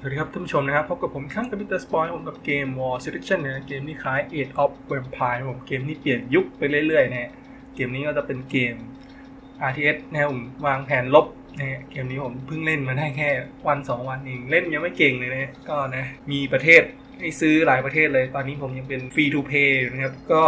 สวัสดีครับท่านผู้ชมนะครับพบกับผมครั้งกับมิสเตอร์สปอยผมกับเกม War Selection นะเกมที่คล้าย Age of Empire ผมเกมที่เปลี่ยนยุคไปเรื่อยๆนะเกมนี้ก็จะเป็นเกม RTS นะผมวางแผนลบนะเกมนี้ผมเพิ่งเล่นมาได้แค่วันสองวันเองเล่นยังไม่เก่งเลยนะก็นะมีประเทศให้ซื้อหลายประเทศเลย ตอนนี้ผมยังเป็นฟรีทูเพย์นะครับก็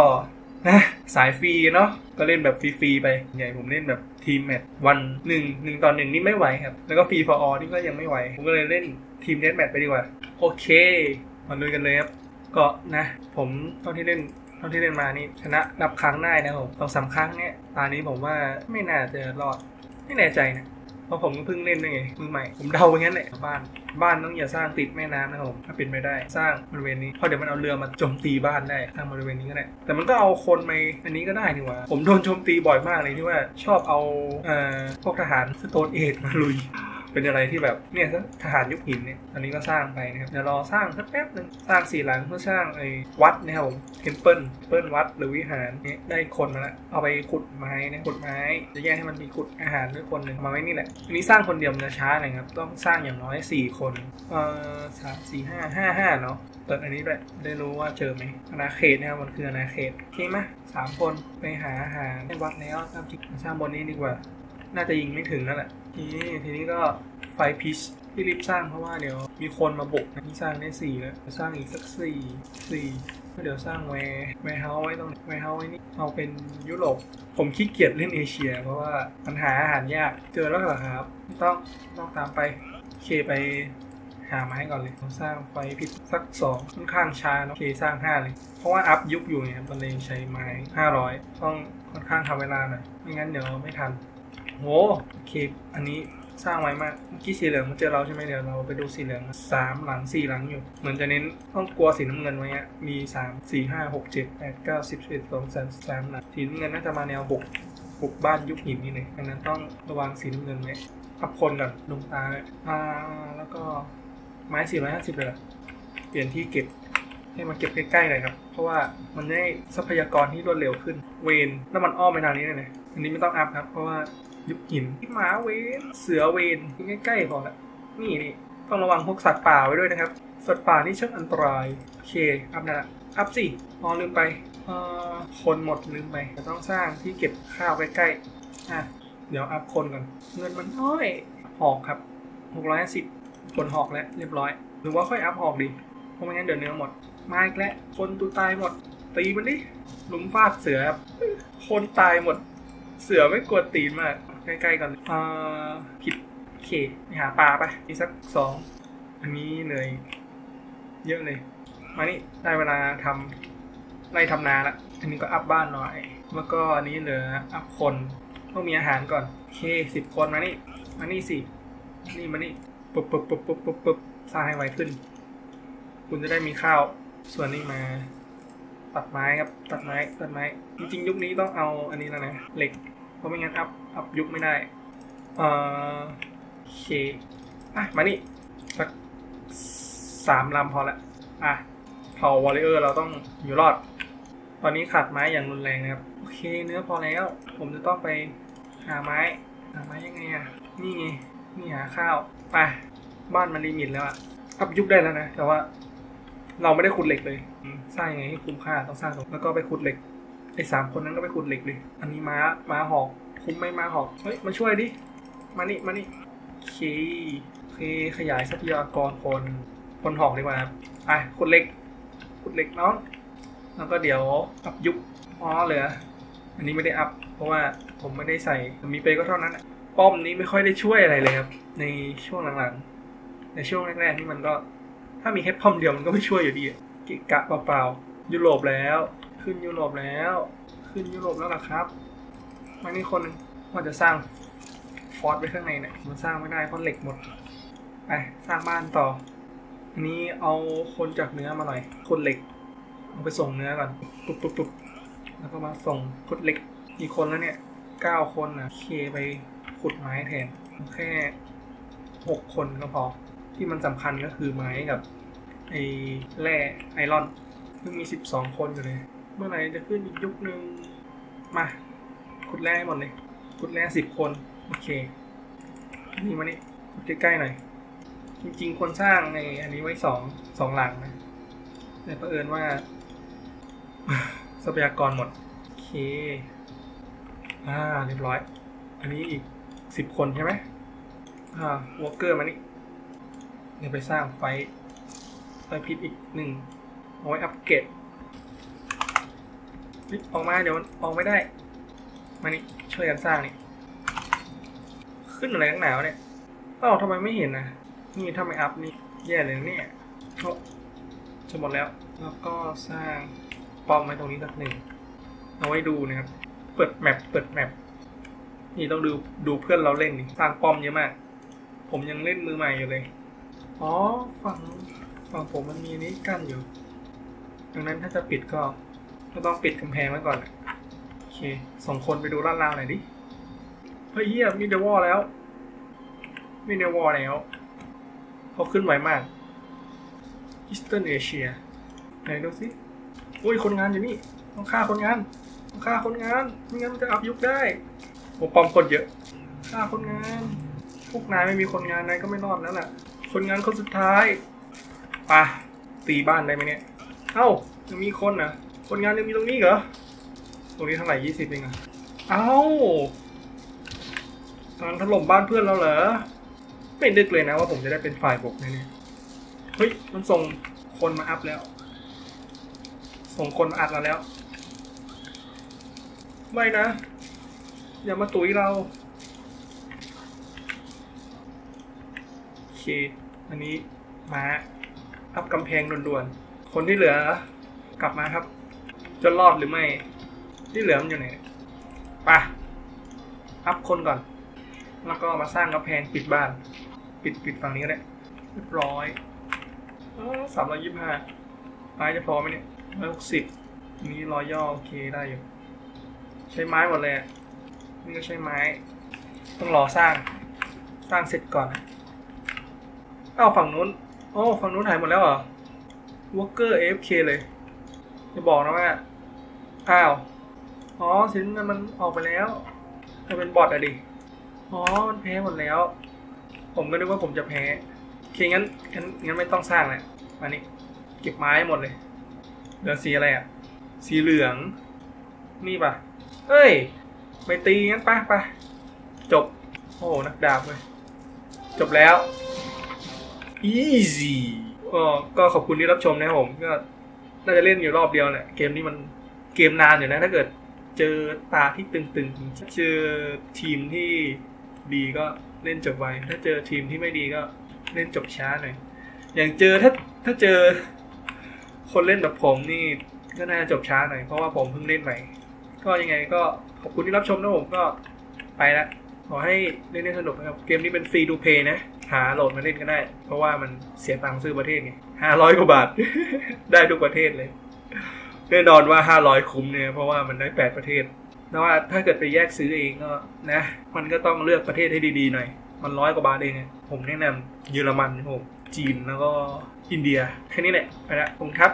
นะสายฟรีเนาะก็เล่นแบบฟรีๆไปใหญ่ผมเล่นแบบทีมแมตช์วันหนึ่งหนึ่งตอนหนึ่งนี่ไม่ไหวครับ แล้วก็ฟรีฟอร์อนี่ก็ยังไม่ไหว ผมก็เลยเล่นทีมเน t แมตช์ไปดีกว่า โอเค มาลุยกันเลยครับ ก็นะ ผมเท่าที่เล่นท่าที่เล่นมานี่ชนะนับครั้งได้นะผมสองสามครั้งเนี่ยตอนนี้ผมว่าไม่น่าจะรอด ไม่แน่ใจนะ เพราะผมก็เพิ่งเล่นนี่ไงมือใหม่ ผมเดาไปงั้นแหละบ้าน บ้านต้องอย่าสร้างติดแม่น้ำนะครับผมถ้าเป็นไปได้สร้างบริเวณนี้เพราะเดี๋ยวมันเอาเรือมาโจมตีบ้านได้สร้างบริเวณนี้ก็ได้แต่มันก็เอาคนมาอันนี้ก็ได้นี่หว่าผมโดนโจมตีบ่อยมากเลยที่ว่าชอบเอาเอ่อพวกทหารสโตนเอทมาลุย เป็นอะไรที่แบบเนี่ยทหารยุคหินเนี่ยอันนี้ก็สร้างไปนะครับเดี๋ยวรอสร้างสักแป๊บหนึ่งสร้างสี่หลังเพื่อสร้างไอ้วัดนะครับผมเทมเพิลเพิลวัดหรือวิหารเนี่ยได้คนมาแล้วเอาไปขุดไม้นะขุดไม้ จะแยกให้มันมีขุดอาหารด้วยคนหนึ่งมาไว้นี่แหละอันนี้สร้างคนเดียวมันจะช้าหน่อยครับต้องสร้างอย่างน้อยสี่คนเอ่อสามสี่ห้าห้าห้าเนาะเปิดอันนี้ด้วยได้รู้ว่าเจอไหมอาณาเขตนะครับมันคืออาณาเขตโอเคไหมสามคนไปหาอาหารในวัดแล้วทำจิตสร้างบนนี้ดีกว่า น่าจะยิงไม่ถึงนั่นแหละทีนี้ทีนี้ก็ไฟพิชที่รีบสร้างเพราะว่าเดี๋ยวมีคนมาบุกนะที่สร้างได้สี่แล้วจะสร้างอีกสักสี่สี่ก็เดี๋ยวสร้างแวร์แวร์เฮาไว้ตรงแวร์เฮาไว้นี่เอาเป็นยุโรปผมขี้เกียจเล่นเอเชีย เพราะว่ามันหาอาหารยากเจอแล้วเหรอครับต้องต้องตามไปเคไปหาไม้ก่อนเลยผมสร้างไฟพิชสักสองค่อนข้างช้าเนอะเคสร้างห้าเลย เพราะว่าอัพยุคอยู่ไงมันเลยใช้ไม้ห้าร้อยต้องค่อนข้างทำเวลาหน่อยไม่งั้นเดี๋ยวไม่ทัน โหโอเคอันนี้สร้างไว้มากเมื่อกี้สีเหลืองมันเจอเราใช่ไหมเดี๋ยวเราไปดูสีเหลืองสามหลังสี่หลังอยู่ เหมือนจะเน้นต้องกลัวสีน้ำเงินไว้อะมีสามสี่ห้าหกเจ็ดแปดเก้าสิบสิบเอ็ดสองสามสามหลังสีน้ำเงินน่าจะมาแนวบุกบุกบ้านยุคหินนี่เลยดังนั้นต้องระวังสีน้ำเงินไว้ขับคนก่อนลงตาอ่าแล้วก็ไม้สี่ร้อยห้าสิบเลยเปลี่ยนที่เก็บให้มาเก็บใกล้ๆหน่อยครับ เพราะว่ามันได้ทรัพยากรที่รวดเร็วขึ้น เวนแล้วมันอ้อมไปทางนี้เลยนะ อันนี้ไม่ต้องอัพครับ เพราะว่ายุคหินหมาเวนเสือเวนใกล้ๆพอละนี่นี่ต้องระวังพวกสัตว์ป่าไว้ด้วยนะครับ สัตว์ป่านี่ช่างอันตรายโอเคอัพนะละอัพสิอ๋อลืมไปเอ่อคนหมดลืมไปจะต้องสร้างที่เก็บข้าวใกล้ๆอะเดี๋ยวอัพคนก่อนเงินมันน้อยหอกครับหกร้อยห้าสิบคนหอกแล้วเรียบร้อย หรือว่าค่อยอัพหอกดีเพราะไม่งั้นเดี๋ยวเนื้อหมดมาอีกแล้วคนตูตายหมดตีมันดิหลุมฟาดเสือครับคนตายหมด เสือไม่กลัวตีนมากใกล้ๆกันเลยอ่าผิดโอเคไปหาปลาไปอีกสักสองอันนี้เหนื่อยเยอะเลย มานี่ได้เวลาทำไล่ทำนาละอันนี้ก็อัพบ้านหน่อย แล้วก็อันนี้เหลืออัพคนต้องมีอาหารก่อนโอเคสิบคนมานี่มานี่สินี่มานี่ปุ๊บปุ๊บปุ๊บปุ๊บปุ๊บปุ๊บสร้างให้ไวขึ้น คุณจะได้มีข้าว ส่วนนี้มา ตัดไม้ครับ ตัดไม้ตัดไม้ จริงๆ ยุคนี้ต้องเอาอันนี้แล้วนะเหล็ก เพราะไม่งั้นอัพอัพยุคไม่ได้เอ่อโอเคอะมานี่สักสามลำพอละอะเผาวอลเลเยอร์เราต้องอยู่รอด ตอนนี้ขาดไม้อย่างรุนแรงนะครับ โอเคเนื้อพอแล้ว ผมจะต้องไปหาไม้ หาไม้ยังไงอะ นี่ไงนี่หาข้าวไปบ้านมันลิมิตแล้วอะอัพยุคได้แล้วนะ แต่ว่า เราไม่ได้ขุดเหล็กเลยสร้างยังไงให้คุ้มค่าต้องสร้างตรงแล้วก็ไปขุดเหล็ก อ้สามคนนั้นก็ไปขุดเหล็กเลย อันนี้ม้าม้าหอกคุ้มไหมม้าหอก เฮ้ยมาช่วยดิ มานี่มานี่เคเคขยายทรัพยากรคน คนหอกดีกว่าครับไปขุดเหล็กขุดเหล็กน้องแล้วก็เดี๋ยวอัพยุคอ๋อเหลืออันนี้ไม่ได้อัพ เพราะว่าผมไม่ได้ใส่มีไปก็เท่านั้นป้อมนี้ไม่ค่อยได้ช่วยอะไรเลยครับ ในช่วงหลังๆ ในช่วงแรกๆนี่มันก็ ถ้ามีแค่ป้อมเดียวมันก็ไม่ช่วยอยู่ดีอะเกะกะเปล่าๆยุโรปแล้ว ขึ้นยุโรปแล้ว ขึ้นยุโรปแล้วล่ะครับมานี่คนหนึงว่าจะสร้างฟอร์ตไว้ข้างในเนี่ยมันสร้างไม่ได้เพราะเหล็กหมดไปสร้างบ้านต่อ อันนี้เอาคนจากเนื้อมาหน่อยคนเหล็กเอาไปส่งเนื้อก่อนปุ๊บปุ๊บปุ๊บแล้วก็มาส่งขุดเหล็กกี่คนแล้วเนี่ยเก้าคนนะเคไปขุดไม้แทนแค่หกคนก็พอ ที่มันสำคัญก็คือไม้กับไอ้แร่ไอรอนเพิ่งมีสิบสองคนอยู่เลย เมื่อไหร่จะขึ้นอีกยุคนึง มาขุดแร่หมดเลยขุดแร่สิบคน โอเค นี่มานี่ขุดใกล้ๆหน่อย จริงๆ คนสร้างในอันนี้ไว้สองสองหลังนะแต่เผอิญว่าทรัพยากรหมด โอเค อ่า เรียบร้อย อันนี้อีกสิบคนใช่ไหมอ่าวอลเกอร์มานี่เดี๋ยวไปสร้างไฟไฟพิษอีกหนึ่งเอาไว้อัปเกรด ออกมาเดี๋ยวมันออกไม่ได้ มานี่ช่วยกันสร้างนี่ ขึ้นอะไรข้างหนาวเนี่ยเอ้าทำไมไม่เห็นนะนี่ถ้าไม่อัพนี่แย่เลยเนี่ยโอ้จะหมดแล้ว แล้วก็สร้างปอมไว้ตรงนี้สักหนึ่ง เอาไว้ดูนะครับ เปิดแมป เปิดแมป นี่ต้องดูดูเพื่อนเราเล่นนี่สร้างปอมเยอะมาก ผมยังเล่นมือใหม่อยู่เลย อ๋อฝั่งฝั่งผมมันมีนี้กั้นอยู่ ดังนั้นถ้าจะปิดก็ ก็ต้องปิดกำแพงไว้ก่อนโอเคส่งคนไปดูลาดราวหน่อยดิ เฮ้ยเฮียมีเดวอลแล้ว มีเดวอลแล้วเขาขึ้นไวมาก Eastern Asia ไหนดูสิอุ้ยคนงานอยู่นี่ ต้องฆ่าคนงาน ต้องฆ่าคนงาน ไม่งั้นมันจะอัพยุคได้โอ้ปอมคนเยอะ ฆ่าคนงาน พวกนายไม่มีคนงานนายก็ไม่รอดแล้วแหละคนงานคนสุดท้ายปะตีบ้านได้ไหมเนี่ย เอ้ายังมีคนนะ คนงานยังมีตรงนี้เหรอ ตรงนี้เท่าไหร่ยี่สิบเองอะเอ้าการถล่มบ้านเพื่อนเราเหรอ ไม่นึกเลยนะว่าผมจะได้เป็นฝ่ายบกแน่ๆเฮ้ย มันส่งคนมาอัพแล้ว ส่งคนมาอัดเราแล้ว ไม่นะ อย่ามาตุ๋ยเราโอเค อันนี้มาอัพกำแพงด่วนๆ คนที่เหลือกลับมาครับ จะรอดหรือไม่ ที่เหลือมันอยู่ไหนปะอัพคนก่อน แล้วก็มาสร้างกำแพงปิดบ้าน ปิดปิดฝั่งนี้ก็ได้เรียบร้อยสามร้อยยี่สิบห้าไม้จะพอไหมเนี่ยร้อยหกสิบนี้รอยย่อโอเคได้อยู่ ใช้ไม้หมดเลยนี่ก็ใช้ไม้ ต้องรอสร้าง สร้างเสร็จก่อนเอ้าฝั่งนู้น โอ้ ฝั่งนู้นหายหมดแล้วเหรอวอ l เกอร์ AFK เลย จะบอกนะว่า อ้าว อ๋อสินมันออกไปแล้วจะเป็นบอทอะดิ อ๋อ มันแพ้หมดแล้ว ผมก็นึกว่าผมจะแพ้โอเคงั้นงั้นงั้นไม่ต้องสร้างแหละมานี่เก็บไม้หมดเลยเหลือสีอะไรอะ สีเหลือง นี่ปะเอ้ย ไปตีงั้นปะปะจบ โอ้นักดาบเลย จบแล้ว easy ก็ก็ขอบคุณที่รับชมนะครับผม ก็น่าจะเล่นอยู่รอบเดียวแหละ เกมนี้มัน เกมนานอยู่นะถ้าเกิด เจอตาที่ตึงๆเจอทีมที่ดีก็เล่นจบไวถ้าเจอทีมที่ไม่ดีก็เล่นจบช้าหน่อยอย่างเจอถ้าถ้าเจอ คนเล่นแบบผมนี่ก็น่าจะจบช้าหน่อยเพราะว่าผมเพิ่งเล่นใหม่ก็ยังไงก็ขอบคุณที่รับชมนะผมก็ไปละขอให้เล่นได้สนุกนะครับ เกมนี้เป็นฟรีดูเพย์นะ หาโหลดมาเล่นก็ได้ เพราะว่ามันเสียตังค์ซื้อประเทศไงห้าร้อยกว่าบาท ได้ทุกประเทศเลย แน่นอนว่าห้าร้อยคุ้มเนี่ยเพราะว่ามันได้แปดประเทศแต่ว่าถ้าเกิดไปแยกซื้อเองก็นะ มันก็ต้องเลือกประเทศให้ดีๆหน่อย มันร้อยกว่าบาทเองผมแนะนำเยอรมันผมจีนแล้วก็อินเดียแค่นี้แหละไปละคุณครับ